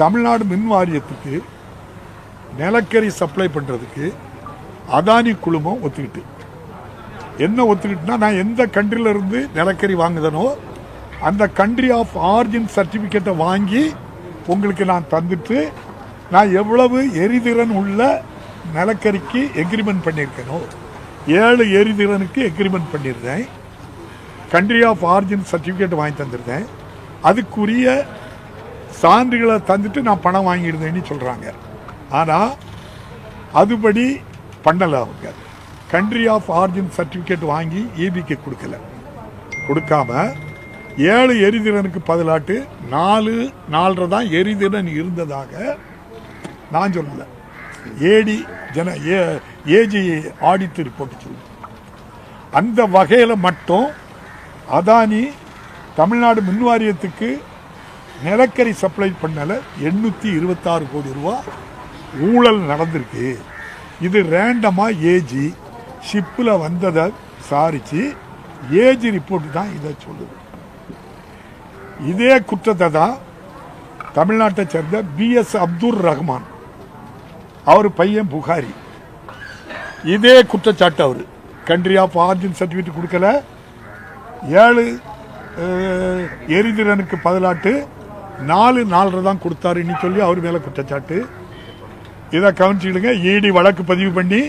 தமிழ்நாடு மின் வாரியத்துக்கு நிலக்கரி சப்ளை பண்ணுறதுக்கு அதானி குழுமம் ஒத்துக்கிட்டு. என்ன ஒத்துக்கிட்டுனா நான் எந்த கண்ட்ரியிலேருந்து நிலக்கரி வாங்குதனோ அந்த கண்ட்ரி ஆஃப் ஆர்ஜின் சர்டிஃபிகேட்டை வாங்கி உங்களுக்கு நான் தந்துட்டு நான் எவ்வளவு எரிதிறன் உள்ள நிலக்கரிக்கு எக்ரிமெண்ட் பண்ணியிருக்கேனோ ஏழு எரிதிறனுக்கு எக்ரிமெண்ட் பண்ணியிருந்தேன். கண்ட்ரி ஆஃப் ஆர்ஜின் சர்டிஃபிகேட் வாங்கி தந்திருந்தேன். அதுக்குரிய சான்றுகளை தந்துட்டு நான் பணம் வாங்கியிருந்தேன்னு சொல்கிறாங்க ஆனால் அதுபடி பண்ணலை அவங்க. கண்ட்ரி ஆஃப் ஆரிஜின் சர்டிஃபிகேட் வாங்கி ஈபிக்கு கொடுக்கல. கொடுக்காம ஏழு எரிதிறனுக்கு பதிலாட்டு நாலு நாலரை தான் எரிதிறன் இருந்ததாக நான் சொல்லலை. ஏடி ஜன ஏ ஏஜி ஆடிட் ரிப்போர்ட் சொல்லு. அந்த வகையில் மட்டும் அதானி தமிழ்நாடு மின் வாரியத்துக்கு நிலக்கரி சப்ளை பண்ணல எண்ணூற்றி இருபத்தாறு கோடி ரூபா ஊழல் நடந்திருக்கு. இது ரேண்டமாக ஏஜி ஷிப்பில் வந்ததை விசாரித்து ஏஜி ரிப்போர்ட் தான் இதை சொல்லுது. இதே குற்றத்தை தான் தமிழ்நாட்டை சேர்ந்த பிஎஸ் அப்துல் ரஹ்மான் அவர் பையன் புகாரி. இதே குற்றச்சாட்டு அவர். கண்ட்ரி ஆஃப் ஆர்ஜின் சர்டிஃபிகேட் கொடுக்கல. ஏழு அஹ், எரிதிறனுக்கு பதிலாட்டு நாலு நாலரை தான் கொடுத்தாருன்னு சொல்லி அவர் மேலே குற்றச்சாட்டு. இதை கவனிச்சுக்கிடுங்க இடி வழக்கு பதிவு பண்ணி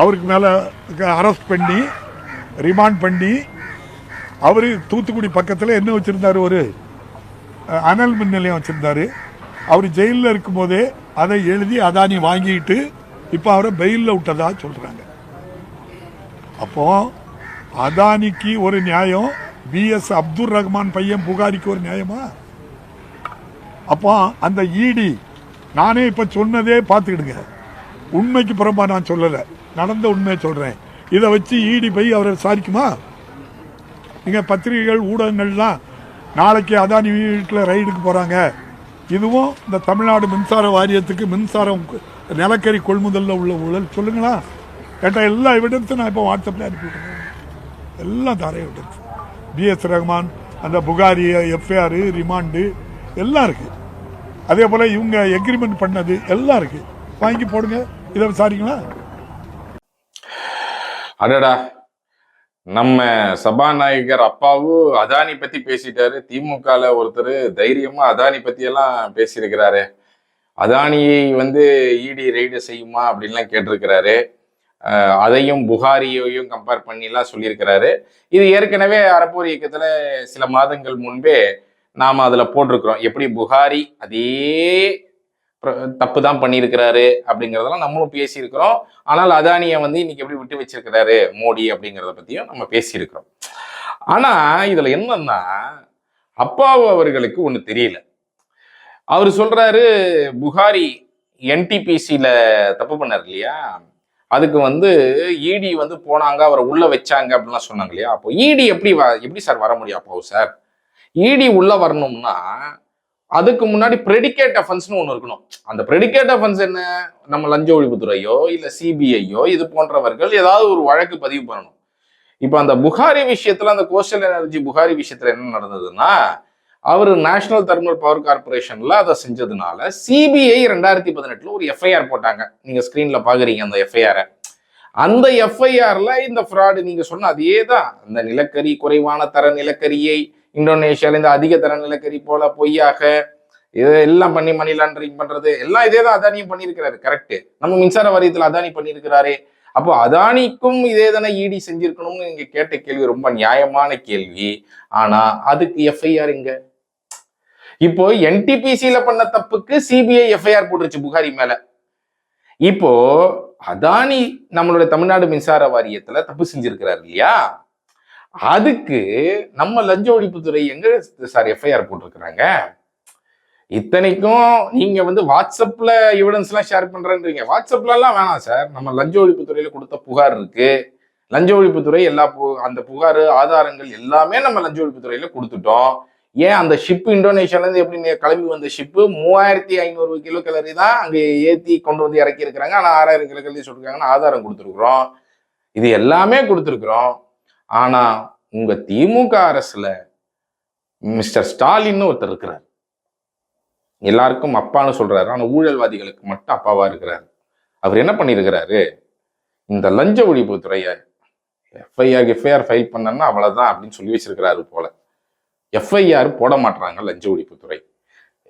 அவருக்கு மேலே அரெஸ்ட் பண்ணி ரிமாண்ட் பண்ணி அவர் தூத்துக்குடி பக்கத்தில் என்ன வச்சுருந்தார்? ஒரு அனல் மின் நிலையம் வச்சுருந்தாரு. அவர் ஜெயிலில் இருக்கும்போதே அதை எழுதி அதானி வாங்கிட்டு இப்போ அவரை பெயிலில் விட்டதா சொல்கிறாங்க அப்போ அதானிக்கு ஒரு நியாயம் பிஎஸ் அப்துல் ரஹ்மான் பையன் புகாரிக்கு ஒரு நியாயமா? அப்போ அந்த இடி நானே இப்போ சொன்னதே பார்த்துக்கிடுங்க. உண்மைக்கு புறம்பா நான் சொல்லலை. நடந்த உண்மையை சொல்கிறேன் இதை வச்சு இடி போய் அவரை விசாரிக்குமா? நீங்கள் பத்திரிகைகள் ஊடகங்கள்லாம் நாளைக்கு அதானி வீட்டில் ரைடுக்கு போகிறாங்க இதுவும் இந்த தமிழ்நாடு மின்சார வாரியத்துக்கு மின்சாரம் நிலக்கரி கொள்முதலில் உள்ள ஊழல். சொல்லுங்களா? கேட்டால் எல்லா எவிடன்ஸும் நான் இப்போ வாட்ஸ்அப்பில் அனுப்பிவிட்டேன் எல்லாம் தர எவிடன்ஸ் பிஎஸ் ரஹ்மான் அந்த புகாரி எஃப்ஐஆர் ரிமாண்டு எல்லாம் இருக்குது அதே போல் இவங்க எக்ரிமெண்ட் பண்ணது எல்லாம் இருக்குது வாங்கி போடுங்க. இதை விசாரிங்களா? அடடா. நம்ம சபாநாயகர் அப்பாவும் அதானி பத்தி பேசிட்டாரு. திமுகல ஒருத்தர் தைரியமா அதானி பத்தி எல்லாம் பேசியிருக்கிறாரு. அதானியை வந்து இடி ரெய்டு செய்யுமா அப்படின்லாம் கேட்டிருக்கிறாரு. அதையும் புகாரியையும் கம்பேர் பண்ணிலாம் சொல்லியிருக்கிறாரு. இது ஏற்கனவே அறப்போர் இயக்கத்துல சில மாதங்கள் முன்பே நாம் அதுல போட்டிருக்கிறோம். எப்படி புகாரி அதே தப்பு தான் பண்ணியிருக்கிறாரு அப்படிங்கிறதெல்லாம் நம்மளும் பேசியிருக்கிறோம். ஆனால் அதானியை வந்து இன்னைக்கு எப்படி விட்டு வச்சிருக்கிறாரு மோடி அப்படிங்கிறத பற்றியும் நம்ம பேசியிருக்கிறோம். ஆனா இதுல என்னன்னா அப்பாவு அவர்களுக்கு ஒண்ணு தெரியல. அவர் சொல்றாரு புகாரி என்டிபிசியில் தப்பு பண்ணார் இல்லையா? அதுக்கு வந்து இடி வந்து போனாங்க அவரை உள்ள வச்சாங்க அப்படின்லாம் சொன்னாங்க இல்லையா? அப்போ இடி எப்படி வ- எப்படி சார் வர முடியும் அப்போ சார்? இடி உள்ள வரணும்னா அதுக்கு முன்னாடி ப்ரெடிகேட் அஃபென்ஸ்னு ஒன்று இருக்கணும். அந்த ப்ரெடிகேட் அஃபென்ஸ் என்ன? நம்ம லஞ்ச ஒழிப்புத்துறையோ இல்லை சிபிஐயோ இது போன்றவர்கள் ஏதாவது ஒரு வழக்கு பதிவு பண்ணணும். இப்போ அந்த புகாரி விஷயத்துல அந்த கோஸ்டல் எனர்ஜி புகாரி விஷயத்துல என்ன நடந்ததுன்னா அவர் நேஷனல் தெர்மல் பவர் கார்பரேஷன்ல அதை செஞ்சதுனால சிபிஐ ரெண்டாயிரத்தி பதினெட்டுல ஒரு எஃப்ஐஆர் போட்டாங்க. நீங்க ஸ்கிரீன்ல பாக்குறீங்க அந்த எஃப்ஐஆரை அந்த எஃப்ஐஆர்ல இந்த ஃப்ராடு நீங்க சொன்ன அதே தான் அந்த நிலக்கரி குறைவான தர நிலக்கரியை இந்தோனேஷியால இந்த அதிக தர நிலக்கரி போல பொய்யாக இதை எல்லாம் பண்ணி மணி லாண்டரிங் பண்றது எல்லாம் இதே தான் அதானியும் பண்ணியிருக்கிறாரு. கரெக்ட் நம்ம மின்சார வாரியத்தில் அதானி பண்ணியிருக்கிறாரு. அப்போ அதானிக்கும் இதே தானே இடி செஞ்சிருக்கணும்னு நீங்க கேட்ட கேள்வி ரொம்ப நியாயமான கேள்வி. ஆனா அதுக்கு எஃப்ஐஆர் இங்க இப்போ என்டிபிசியில பண்ண தப்புக்கு சிபிஐ எஃப்ஐஆர் போட்டுருச்சு புகாரி மேல. இப்போ அதானி நம்மளுடைய தமிழ்நாடு மின்சார வாரியத்துல தப்பு செஞ்சிருக்கிறார் இல்லையா? அதுக்கு நம்ம லஞ்ச ஒழிப்புத்துறை எங்க சார் எஃப்ஐஆர் போட்டிருக்கிறாங்க? இத்தனைக்கும் நீங்க வந்து வாட்ஸ்அப்ல எவிடன்ஸ் எல்லாம் ஷேர் பண்றேன்றீங்க. வாட்ஸ்அப்ல எல்லாம் வேணாம் சார் நம்ம லஞ்ச ஒழிப்புத்துறையில கொடுத்த புகார் இருக்கு. லஞ்ச ஒழிப்புத்துறை எல்லா பு- அந்த புகார் ஆதாரங்கள் எல்லாமே நம்ம லஞ்ச ஒழிப்புத்துறையில கொடுத்துட்டோம். ஏன் அந்த ஷிப் இந்தோனேஷியாலேருந்து எப்படி கிளம்பி வந்த ஷிப்பு மூவாயிரத்தி ஐநூறு கிலோ கலரி தான் அங்கே ஏற்றி கொண்டு வந்து இறக்கி இருக்கிறாங்க. ஆனால் ஆறாயிரம் கிலோ கலரி சொல்லிருக்காங்கன்னு ஆதாரம் கொடுத்துருக்குறோம். இது எல்லாமே கொடுத்துருக்குறோம். ஆனால் உங்கள் திமுக அரசில் மிஸ்டர் ஸ்டாலின்னு ஒருத்தர் இருக்கிறார். எல்லாருக்கும் அப்பான்னு சொல்கிறாரு ஆனால் ஊழல்வாதிகளுக்கு மட்டும் அப்பாவாக இருக்கிறார். அவர் என்ன பண்ணியிருக்கிறாரு? இந்த லஞ்ச ஒழிப்புத்துறையை எஃப்ஐஆர் எஃப்ஐஆர் ஃபைல் பண்ணனா அவ்வளோதான் அப்படின்னு சொல்லி வச்சிருக்கிறாரு போல. எஃப்ஐஆர் போட மாட்டாங்க லஞ்ச ஒழிப்புத்துறை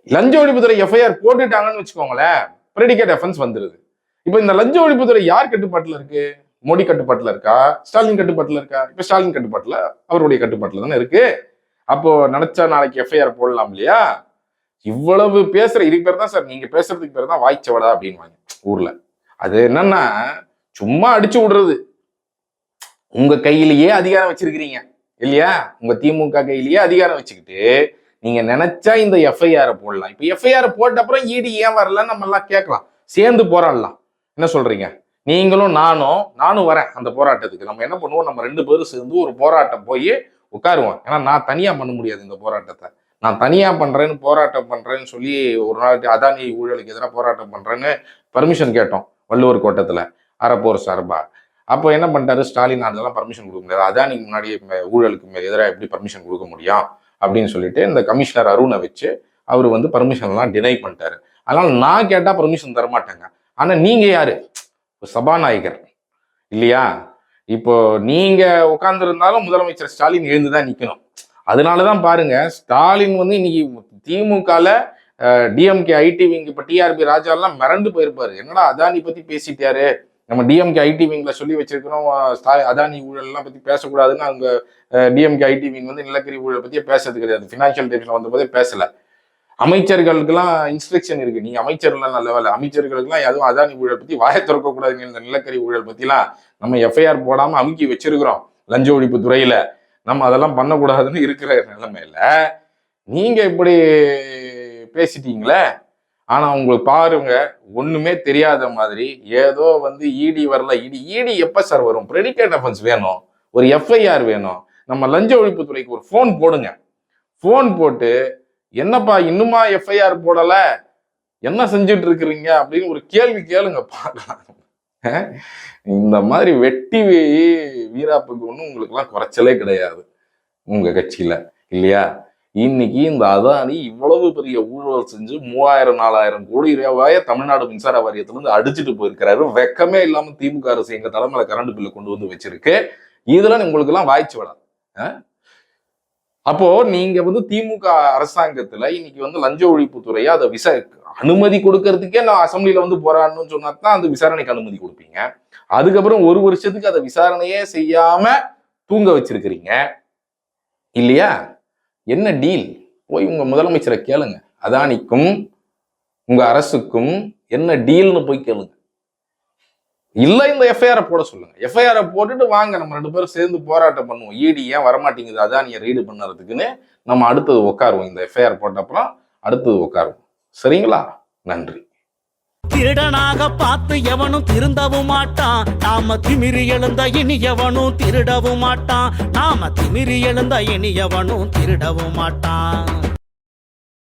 லஞ்ச ஒழிப்புத்துறை எஃப்ஐஆர் போட்டுட்டாங்கன்னு வச்சுக்கோங்களேன் பிரெடிகேட் எஃபென்ஸ் வந்துருது. இப்போ இந்த லஞ்ச ஒழிப்புத்துறை யார் கட்டுப்பாட்டில் இருக்கு? மோடி கட்டுப்பாட்டில் இருக்கா? ஸ்டாலின் கட்டுப்பாட்டில் இருக்கா? இப்போ ஸ்டாலின் கட்டுப்பாட்டில் அவருடைய கட்டுப்பாட்டில் தானே இருக்கு. அப்போ நினைச்சா நாளைக்கு எஃப்ஐஆர் போடலாம் இல்லையா? இவ்வளவு பேசுற இதுக்கு பேர் தான் சார் நீங்க பேசுறதுக்கு பேர் தான் வாய்ச்சவடா அப்படின்வாங்க ஊர்ல. அது என்னன்னா சும்மா அடிச்சு விடுறது. உங்க கையிலேயே அதிகாரம் வச்சிருக்கிறீங்க இல்லையா? உங்க திமுக கையிலேயே அதிகாரம் வச்சுக்கிட்டு நீங்க நினைச்சா இந்த எஃப்ஐஆர் போடலாம். இப்ப எஃப்ஐஆர் போட்ட அப்புறம் இடி ஏன் வரல நம்ம எல்லாம் கேட்கலாம். சேர்ந்து போராடலாம். என்ன சொல்றீங்க? நீங்களும் நானும் நானும் வரேன் அந்த போராட்டத்துக்கு. நம்ம என்ன பண்ணுவோம்? நம்ம ரெண்டு பேரும் சேர்ந்து ஒரு போராட்டம் போய் உட்காருவோம். ஏன்னா நான் தனியா பண்ண முடியாது இந்த போராட்டத்தை. நான் தனியாக பண்ணுறேன்னு போராட்டம் பண்ணுறேன்னு சொல்லி ஒரு நாளைக்கு அதானி ஊழலுக்கு எதிராக போராட்டம் பண்ணுறேன்னு பர்மிஷன் கேட்டோம் வள்ளுவர் கோட்டத்தில் அறப்போர் சார்பா. அப்போ என்ன பண்ணிட்டாரு? ஸ்டாலின் அதெல்லாம் பர்மிஷன் கொடுக்க முடியாது. அதானிக்கு முன்னாடி ஊழலுக்கு எதிராக எப்படி பர்மிஷன் கொடுக்க முடியும்? அப்படின்னு சொல்லிட்டு இந்த கமிஷனர் அருணை வச்சு அவர் வந்து பர்மிஷன்லாம் டினை பண்ணிட்டாரு. அதனால் நான் கேட்டால் பர்மிஷன் தரமாட்டேங்க. ஆனால் நீங்கள் யார்? சபாநாயகர். இல்லையா? இப்போ நீங்கள் உட்காந்துருந்தாலும் முதலமைச்சர் ஸ்டாலின் எழுந்து தான் நிற்கணும் அதனால தான் பாருங்க ஸ்டாலின் வந்து இன்னைக்கு திமுகல டிஎம்கே ஐடி விங் இப்போ டிஆர்பி ராஜாலாம் மிரண்டு போயிருப்பாரு. என்னடா அதானி பத்தி பேசிட்டாரு? நம்ம டிஎம்கே ஐடி விங்ல சொல்லி வச்சிருக்கிறோம் ஸ்டா- அதானி ஊழல்லாம் பற்றி பேசக்கூடாதுன்னு அவங்க டிஎம்கே ஐடி விங் வந்து நிலக்கரி ஊழல் பற்றியே பேசுறது கிடையாது. ஃபினான்ஷியல் டைம்ஸ்ல வந்த போதே பேசலை. அமைச்சர்களுக்கெல்லாம் இன்ஸ்ட்ரக்ஷன் இருக்கு. நீங்க அமைச்சர்லாம் நல்ல வேலை. அமைச்சர்களுக்கெல்லாம் எதுவும் அதானி ஊழல் பத்தி வாயை திறக்கக்கூடாதுங்க. இந்த நிலக்கரி ஊழல் பத்திலாம் நம்ம எஃப்ஐஆர் போடாம அமுக்கி வச்சிருக்கிறோம். லஞ்ச ஒழிப்பு துறையில. நம்ம அதெல்லாம் பண்ணக்கூடாதுன்னு இருக்கிற நிலைமையில நீங்க இப்படி பேசிட்டீங்களே? ஆனா உங்களுக்கு பாருங்க ஒண்ணுமே தெரியாத மாதிரி ஏதோ வந்து இடி வரல. இடி இடி எப்ப சார் வரும்? பிரெடிகேட் அஃபென்ஸ் வேணும். ஒரு எஃப்ஐஆர் வேணும். நம்ம லஞ்ச ஒழிப்புத்துறைக்கு ஒரு ஃபோன் போடுங்க. ஃபோன் போட்டு என்னப்பா இன்னுமா எஃப்ஐஆர் போடல? என்ன செஞ்சுட்டு இருக்கிறீங்க? அப்படின்னு ஒரு கேள்வி கேளுங்க பார்க்கலாம். இந்த மாதிரி வெட்டி வீராப்புக்கு ஒன்றும் உங்களுக்குலாம் குறைச்சலே கிடையாது உங்க கட்சியில இல்லையா? இன்னைக்கு இந்த அதானி இவ்வளவு பெரிய ஊழல் செஞ்சு மூவாயிரம் நாலாயிரம் கோடி ரூபாய தமிழ்நாடு மின்சார வாரியத்துல இருந்து அடிச்சுட்டு போயிருக்கிறாரு. வெக்கமே இல்லாம திமுக அரசு எங்க தலைமையில கரண்ட் பில்லு கொண்டு வந்து வச்சிருக்கு. இதுல உங்களுக்கு எல்லாம் வாய்ச்சு விடாது அப்போ நீங்க வந்து திமுக அரசாங்கத்துல இன்னைக்கு வந்து லஞ்ச ஒழிப்புத்துறையை அதை விசா அனுமதி கொடுக்கறதுக்கே நான் அசம்பிளில வந்து போராடணும்னு சொன்னா தான் அந்த விசாரணைக்கு அனுமதி கொடுப்பீங்க. அதுக்கப்புறம் ஒரு வருஷத்துக்கு அதை விசாரணையே செய்யாம தூங்க வச்சிருக்கிறீங்க. இல்லையா? என்ன டீல் போய் உங்க முதலமைச்சரை கேளுங்க. அதானிக்கும் உங்க அரசுக்கும் என்ன டீல்னு போய் கேளுங்க. இல்லை இந்த எஃப்ஐஆரை போட சொல்லுங்க. எஃப்ஐஆரை போட்டுட்டு வாங்க நம்ம ரெண்டு பேரும் சேர்ந்து போராட்டம் பண்ணுவோம். இடி ஏன் வரமாட்டேங்குது? நீ ரீடு பண்ணுறதுக்குன்னு நம்ம அடுத்தது உட்காருவோம். இந்த எஃப்ஐஆர் போட்ட அப்புறம் அடுத்தது உட்காருவோம். சரிங்களா? நன்றி. திருடனாக பார்த்து எவனும் திருந்தவும் மாட்டான். நாம திமிரி எழுந்த இனி எவனும் திருடவும் மாட்டான். நாம திமிரி எழுந்த இனி எவனும் திருடவும் மாட்டான்.